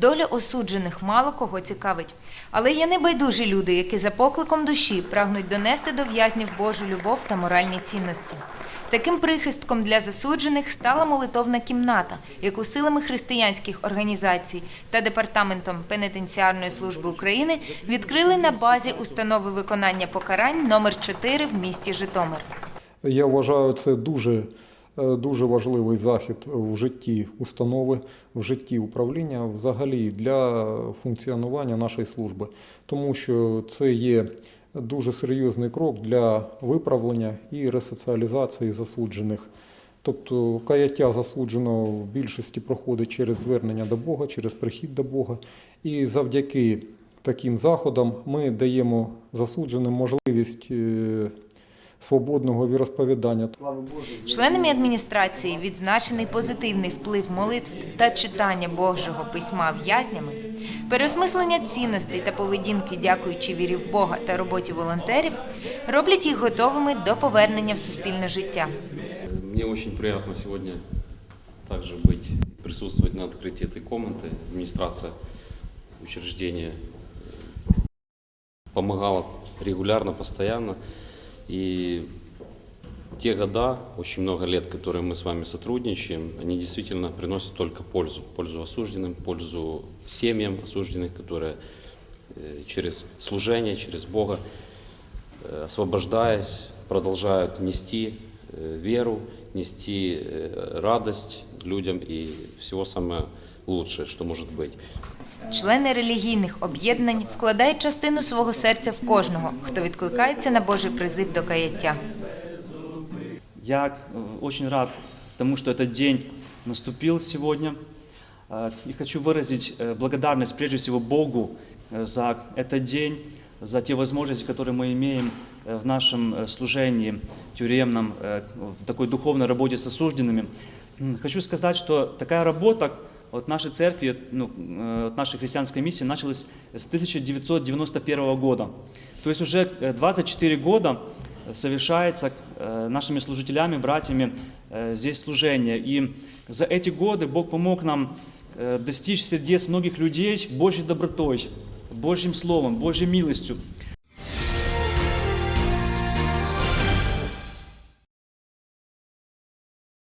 Доля осуджених мало кого цікавить. Але є небайдужі люди, які за покликом душі прагнуть донести до в'язнів Божу любов та моральні цінності. Таким прихистком для засуджених стала молитовна кімната, яку силами християнських організацій та департаментом пенітенціарної служби України відкрили на базі установи виконання покарань номер 4 в місті Житомир. Я вважаю, це дуже, дуже важливий захід в житті установи, в житті управління, взагалі для функціонування нашої служби, тому що це є дуже серйозний крок для виправлення і ресоціалізації засуджених. Тобто каяття засудженого в більшості проходить через звернення до Бога, через прихід до Бога. І завдяки таким заходам ми даємо засудженим можливість е, свободного віросповідання. Членами адміністрації відзначений позитивний вплив молитв та читання Божого письма в'язнями, переосмислення цінностей та поведінки, дякуючи вірі в Бога та роботі волонтерів, роблять їх готовими до повернення в суспільне життя. Мне очень приятно сегодня также быть, присутствовать на открытии этой комнаты. Администрация учреждения э, помогала регулярно, постоянно. И те года, очень много лет, которые мы с вами сотрудничаем, они действительно приносят только пользу. Пользу осужденным, пользу семьям осужденных, которые э, через служение, через Бога, э, освобождаясь, продолжают нести э, веру, нести э, радость людям и всего самое лучшее, что может быть. Члени релігійних об'єднань вкладають частину свого серця в кожного, хто відкликається на Божий призив до каяття. Я э, очень рад тому, что этот день наступил сегодня. Э, И хочу выразить э, благодарность прежде всего Богу э, за этот день, за те возможности, которые мы имеем э, в нашем э, служении тюремном, э, в такой духовной работе с осужденными. М, Хочу сказать, что такая работа от нашей церкви, ну, э, от нашей христианской миссии началась с 1991 года. То есть уже э, 24 года совершается э, нашими служителями, братьями э, здесь служение. И за эти годы Бог помог нам э, достичь сердец многих людей Божьей добротой, Божьим Словом, Божьей милостью.